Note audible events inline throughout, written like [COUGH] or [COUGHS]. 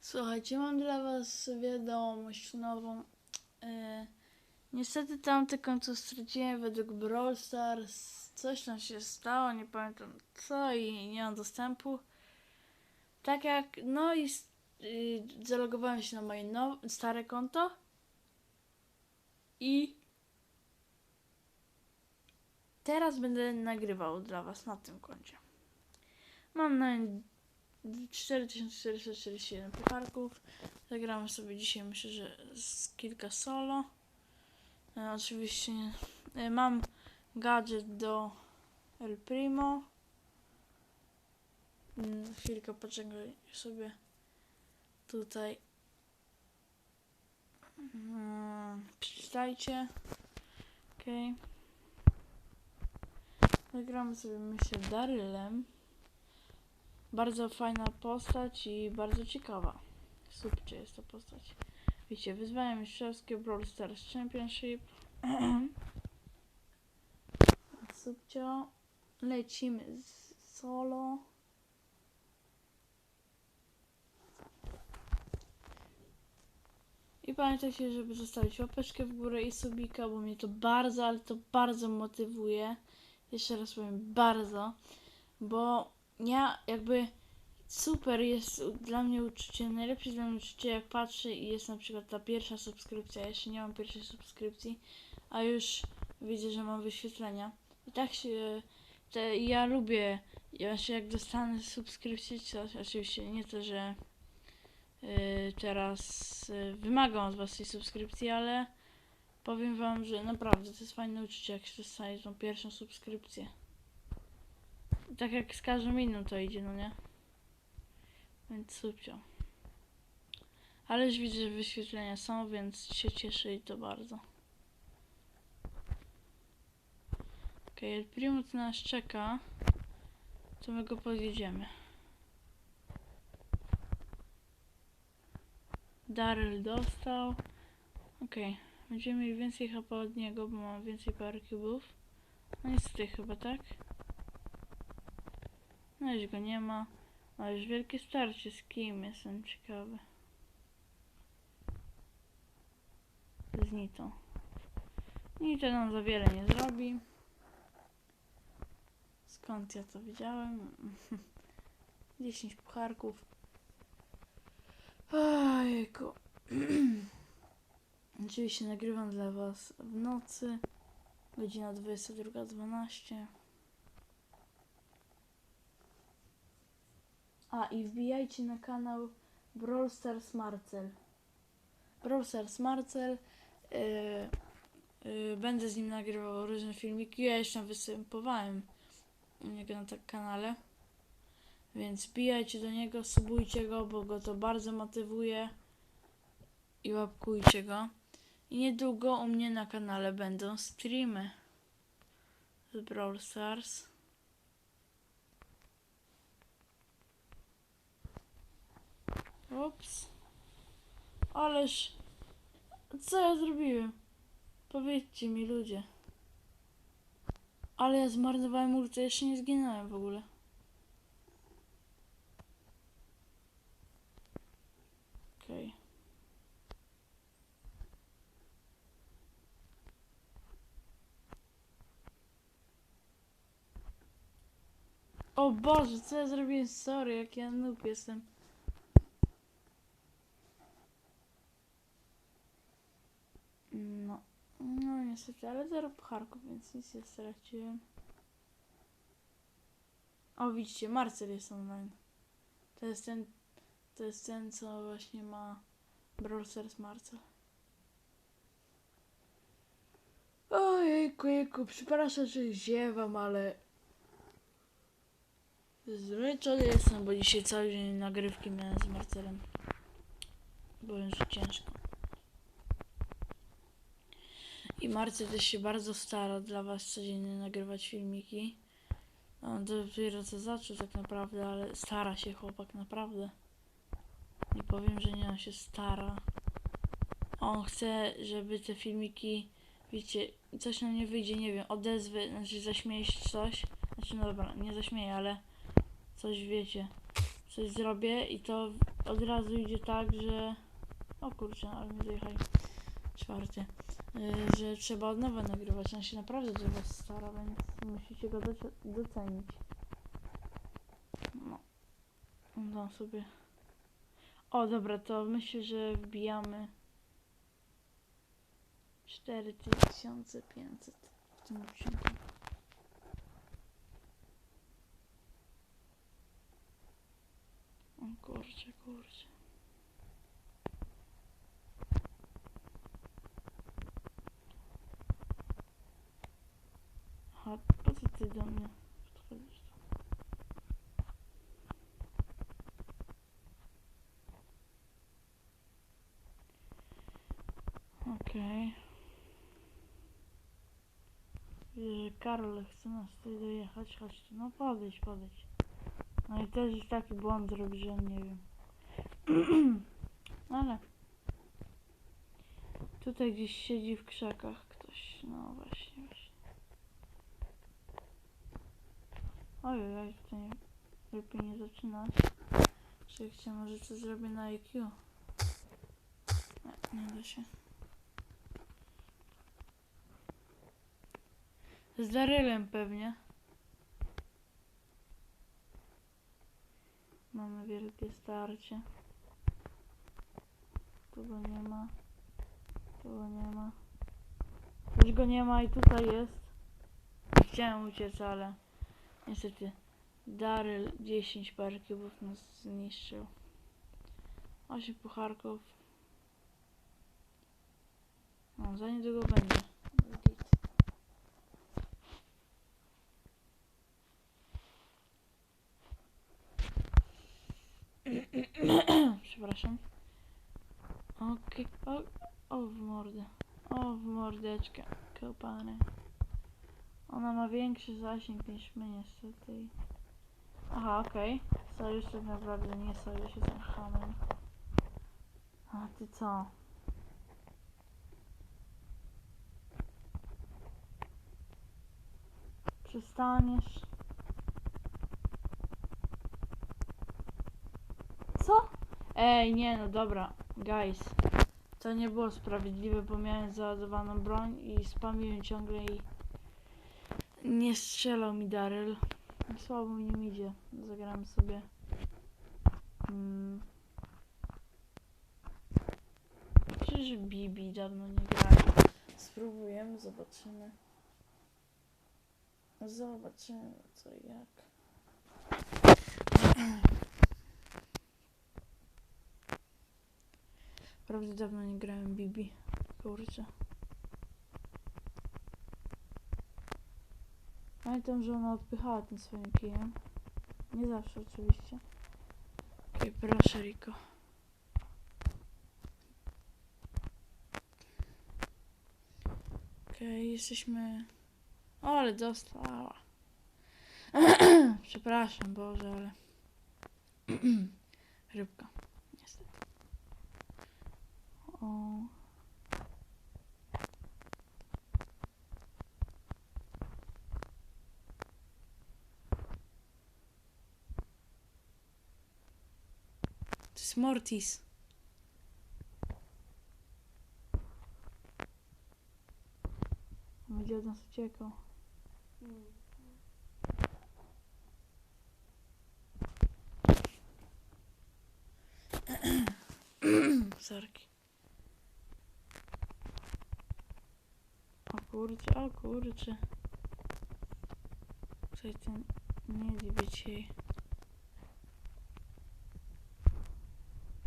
Słuchajcie, mam dla was wiadomość nową. E, niestety tamte konto straciłem według Brawl Stars. Coś tam się stało, nie pamiętam co i nie mam dostępu. Tak jak, no i y, zalogowałem się na moje now, stare konto. I teraz będę nagrywał dla was na tym koncie. Mam na 4441 pucharków. Zagramy sobie dzisiaj, myślę, że z kilka solo. E, oczywiście e, mam gadżet do El Primo. Mm, Chwilkę poczekaj sobie tutaj. Mm, Przeczytajcie. Okej. Zagramy sobie, myślę, Darylem. Bardzo fajna postać i bardzo ciekawa. Super jest to postać. Wiecie, wyzwania mistrzowskie Brawl Stars Championship. [CLEARS THROAT] Subcio. Lecimy z solo. I pamiętajcie, żeby zostawić łapeczkę w górę i subika, bo mnie to bardzo, ale to bardzo motywuje. Jeszcze raz powiem, bardzo. Bo ja jakby super jest dla mnie uczucie, najlepsze dla mnie uczucie jak patrzę i jest na przykład ta pierwsza subskrypcja, ja jeszcze nie mam pierwszej subskrypcji, a już widzę, że mam wyświetlenia. I tak się, te, ja lubię, ja się jak dostanę subskrypcję, coś, oczywiście nie to, że y, teraz y, wymagam od was tej subskrypcji, ale powiem wam, że naprawdę to jest fajne uczucie, jak się dostaje tą pierwszą subskrypcję. Tak jak z każdym innym to idzie, no nie? Więc super. Ale już widzę, że wyświetlenia są, więc się cieszę i to bardzo. Okej, Primo tu nas czeka. To my go podjedziemy. Daryl dostał. Okej, będziemy mieli więcej HP od niego, bo mam więcej cube'ów. No niestety chyba, tak? No już go nie ma. A już wielkie starcie z kim jestem ciekawy. Z Nitą. Nito nam za wiele nie zrobi. Skąd ja to wiedziałem? 10 [LAUGHS] pucharków. Ojejku. [CLEARS THROAT] Oczywiście nagrywam dla was w nocy. Godzina 22.12. A i wbijajcie na kanał Brawl Stars Marcel. Brawl Stars Marcel. Yy, yy, będę z nim nagrywał różne filmiki. Ja jeszcze występowałem u niego na tak kanale. Więc wbijajcie do niego, subujcie go, bo go to bardzo motywuje. I łapkujcie go. I niedługo u mnie na kanale będą streamy z Brawl Stars. Ups. Ależ. Co ja zrobiłem? Powiedzcie mi, ludzie. Ale ja zmarnowałem ultę, jeszcze nie zginąłem w ogóle. Okej. O Boże, co ja zrobiłem? Sorry, jak ja noob jestem. No, no niestety, ale zero pucharków, więc nic nie straciłem. O, widzicie, Marcel jest online. To jest ten, to jest ten, co właśnie ma Brawl Stars Marcel. Ojejku, jejku, przepraszam, że ziewam, ale zmęczony jestem, bo dzisiaj cały dzień nagrywki miałem z Marcelem. Byłem, że ciężko. I Marcel też się bardzo stara dla Was codziennie nagrywać filmiki. On dopiero co zaczął tak naprawdę, ale stara się chłopak naprawdę. Nie powiem, że nie, on się stara. On chce, żeby te filmiki, wiecie, coś nam nie wyjdzie, nie wiem, odezwy, znaczy zaśmieje się coś. Znaczy no dobra, nie zaśmieje, ale coś wiecie. coś zrobię i to od razu idzie tak, że... O kurczę, ale mi dojechali. Czwarty. Że trzeba od nowa nagrywać. On się naprawdę do was stara, więc musicie go doce- docenić. No. No sobie. O, dobra, to myślę, że wbijamy 4500 w tym odcinku. O kurczę, kurczę. Aha, po co do mnie? Okej. Że Karol chce nas tutaj dojechać. Chodź tu. No podejdź, podejdź. No i też już taki błąd zrobi, że nie wiem. [CLEARS THROAT] Ale tutaj gdzieś siedzi w krzakach ktoś. No właśnie. Ojej, oj, tutaj nie, lepiej nie zaczynać. Czy jak się może co zrobię na IQ? Nie, nie da się. Z Darylem pewnie. Mamy wielkie starcie. Tu go nie ma. Tu go nie ma. Też go nie ma i tutaj jest. Chciałem uciec, ale niestety Daryl 10 parkiewów nas zniszczył. 8 pucharków. No, za niedługo będzie. [CLEARS THROAT] Przepraszam. Okej. O, o w mordę. O w mordeczkę. Kopany. Ona ma większy zasięg niż my niestety. Aha, okej. Sojusz tak naprawdę nie sojusz, jestem hamem. A ty co? Przestaniesz? Co? Ej, nie no dobra, guys. To nie było sprawiedliwe, bo miałem załadowaną broń i spamiłem ciągle i nie strzelał mi Daryl. Słabo mi nim idzie. Zagramy sobie. Hmm. Przecież Bibi dawno nie grałem. Spróbujemy, zobaczymy. Zobaczymy co jak. Prawdę dawno nie grałem Bibi. Kurczę. Pamiętam, że ona odpychała tym swoim kijem. Nie zawsze oczywiście. Okej, proszę Riko. Okej, jesteśmy... O, ale dostała. [CLEARS THROAT] Przepraszam, Boże, ale... [CLEARS THROAT] Rybka, niestety. O... Jest Mortis. Będzie od nas uciekał. [CLEARS THROAT] Sorki. O kurczę, o kurczę. Tutaj ten nie być jej.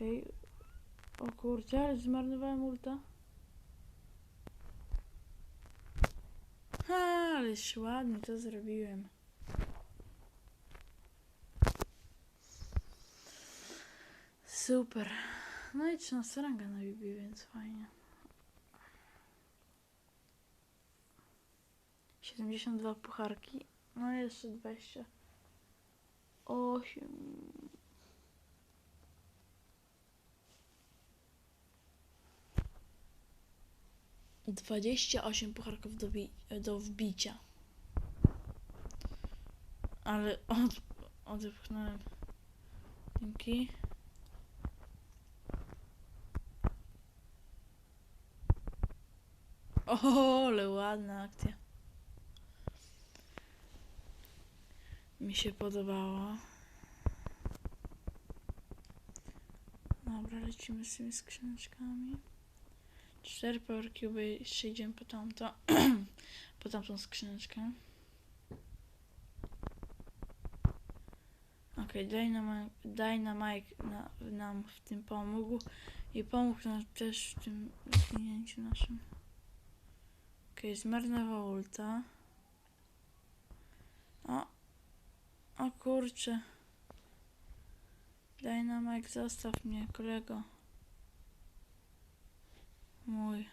Okej. O kurczę, ale zmarnowałem ulta. Ha, ależ ładnie to zrobiłem. Super. No i 13 ranga na Bibi, więc fajnie. 72 pucharki. No jeszcze 20. 8. Dwadzieścia osiem pucharków do, do wbicia. Ale od, odepchnąłem Dzięki. O, ale ładna akcja. Mi się podobała. Dobra, lecimy z tymi skrzyneczkami. Cztery power cube, jeszcze idziemy po tamto, [CLEARS THROAT] po tamtą skrzyneczkę. Okej, Dynamite, Dynamite na, nam w tym pomógł i pomógł nam też w tym zginięciu naszym. Okej, zmarnował ulta. O, o kurczę. Dynamite, zostaw mnie, kolego. Mój.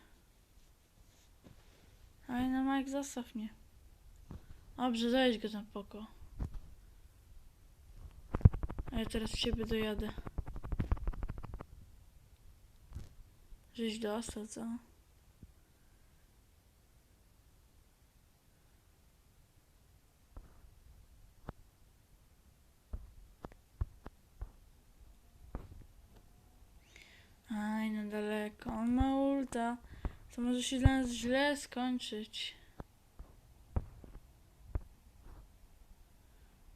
Dynamite, zostaw mnie. Dobrze, dojedź go tam poko. A ja teraz w ciebie dojadę. Żeś dostał, co? Aj, no daleko. On ma ulta. To może się dla nas źle skończyć.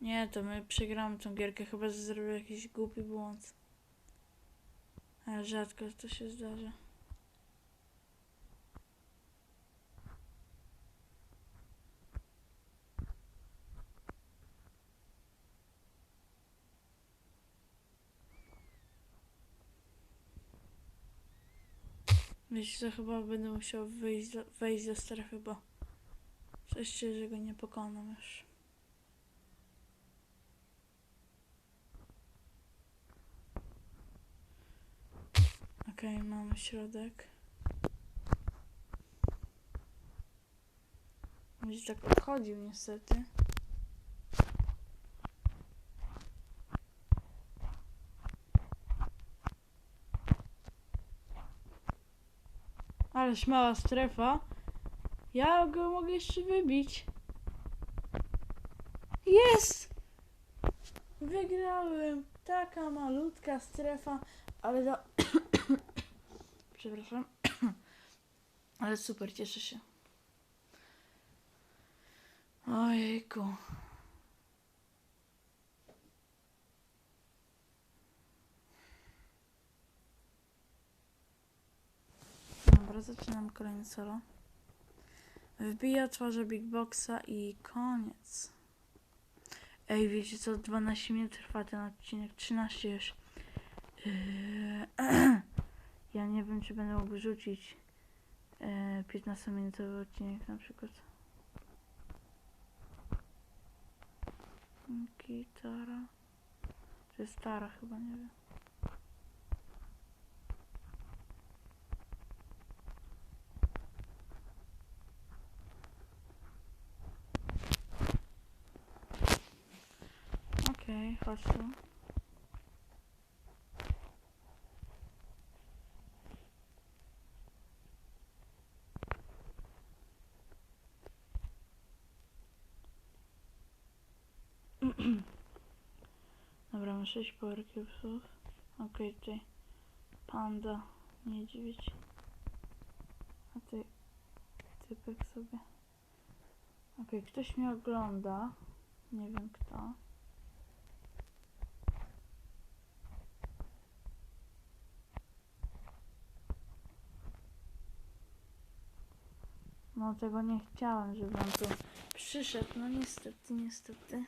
Nie, to my przegramy tą gierkę, chyba że zrobię jakiś głupi błąd. Ale rzadko to się zdarza. Wiecie co, chyba będę musiał wyjść do, wejść do strefy, bo coś czuję, że go nie pokonam już. Okej, mamy środek. Będzie tak odchodził niestety. Ależ mała strefa. Ja go mogę jeszcze wybić. Jest! Wygrałem! Taka malutka strefa, ale za... [COUGHS] Przepraszam. [COUGHS] Ale super, cieszę się. Ojejku. Dobra, zaczynam kolejny solo. Wbija twarze Big Boxa i koniec. Ej, wiecie co? 12 minut trwa ten odcinek. 13 już. Yy, [CLEARS THROAT] ja nie wiem, czy będę mógł rzucić yy, 15-minutowy odcinek na przykład. Gitara. To jest stara chyba, nie wiem. Okej, chodź tu. Dobra, mam 6 power cubesów. Okej, tutaj panda, niedźwiedź. A ty typek sobie. Okej, ktoś mnie ogląda. Nie wiem kto. No tego nie chciałem, żeby on tu przyszedł. No niestety, niestety.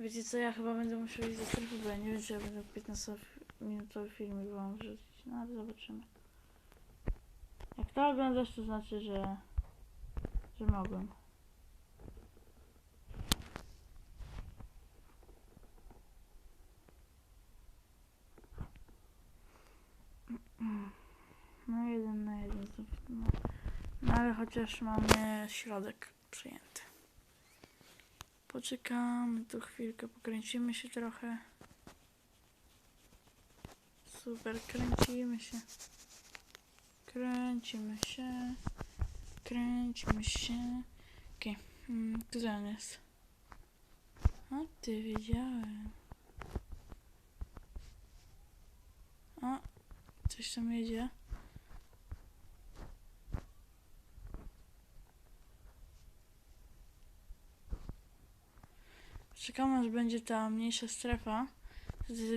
Wiecie co, ja chyba będę musiał iść do strefy, bo ja nie wiem, czy ja będę 15-minutowy filmik wam wrzucić. No ale zobaczymy. Jak to oglądasz, to znaczy, że, że mogłem. No jeden na jeden. no ale chociaż mamy środek przyjęty. Poczekamy tu chwilkę, pokręcimy się trochę. Super, kręcimy się. Kręcimy się. Kręcimy się. Okej, okay. mm, gdzie on jest? A ty wiedziałem. O, coś tam jedzie. Czekamy aż będzie ta mniejsza strefa.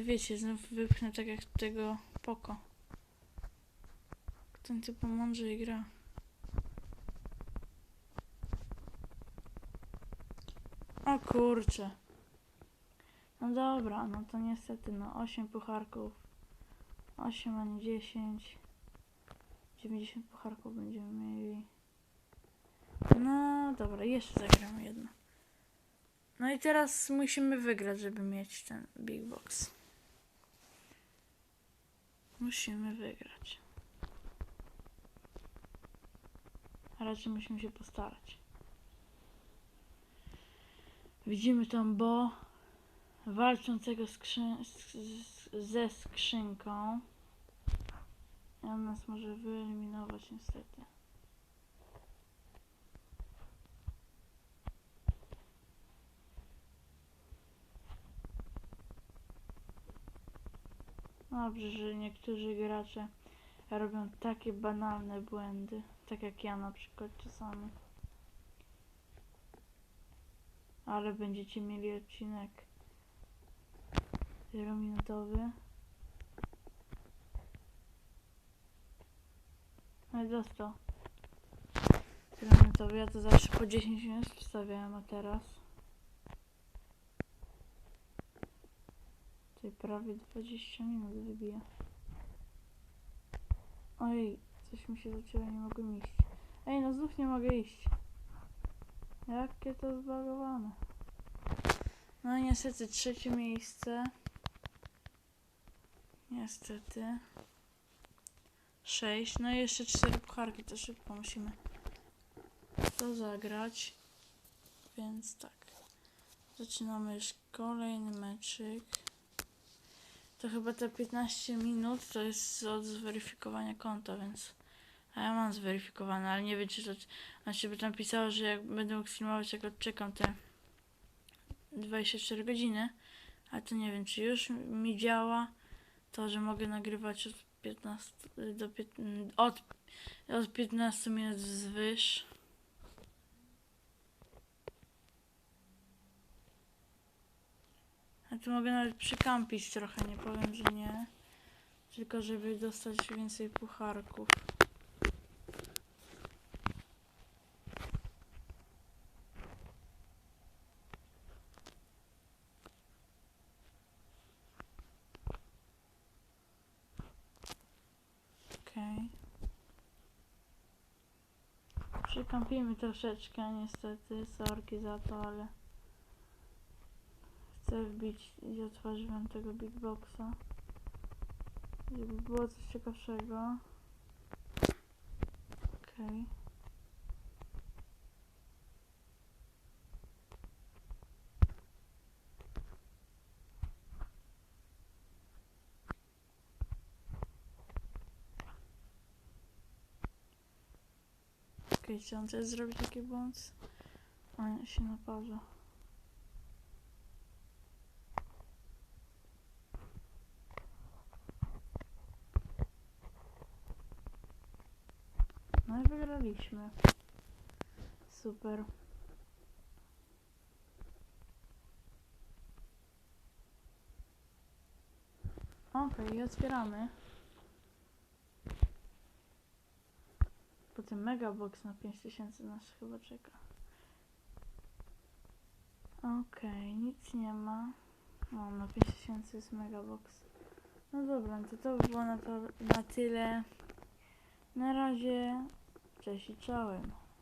Wiecie, znów wypchnę tak jak tego poko. Ten typ mądrze gra. O kurczę. No dobra, no to niestety, no 8 pucharków. 8, a nie 10. 90 pucharków będziemy mieli. No dobra, jeszcze zagramy jedno. No i teraz musimy wygrać, żeby mieć ten big box. Musimy wygrać. A raczej musimy się postarać. Widzimy tam Bo walczącego ze skrzynką. I on nas może wyeliminować niestety. Dobrze, że niektórzy gracze robią takie banalne błędy, tak jak ja na przykład czasami. Ale będziecie mieli odcinek wielominutowy. No i dostał. Wielominutowy, ja to zawsze po 10 minut wstawiałem, a teraz... Tutaj prawie 20 minut wybija. Oj, coś mi się zaczęło, nie mogę iść. Ej, no znów nie mogę iść. Jakie to zbagowane. No niestety trzecie miejsce. Niestety. Sześć. No i jeszcze cztery pucharki, to szybko musimy to zagrać. Więc tak. Zaczynamy już kolejny meczyk. To chyba te 15 minut to jest od zweryfikowania konta, więc. A ja mam zweryfikowane, ale nie wiem czy to. Znaczy by tam pisało, że jak będę mógł filmować, jak odczekam te 24 godziny. A to nie wiem, czy już mi działa to, że mogę nagrywać od 15 do 15, od, od 15 minut wzwyż. A tu mogę nawet przykampić trochę, nie powiem, że nie. Tylko żeby dostać więcej pucharków. Okej. Przykampimy troszeczkę, niestety. Sorki za to, ale chcę wbić i otworzyć wam tego big boxa. Żeby było coś ciekawszego. Okej. Okej, chciałam też zrobić taki błąd. Nie, się naparza. Wygraliśmy. Super. Okej, i otwieramy. Potem megabox na 5000 nas chyba czeka. Okej, nic nie ma. O, na 5000 jest megabox. No dobra, to to by było na, to, na tyle. Na razie. Cześć i czołem.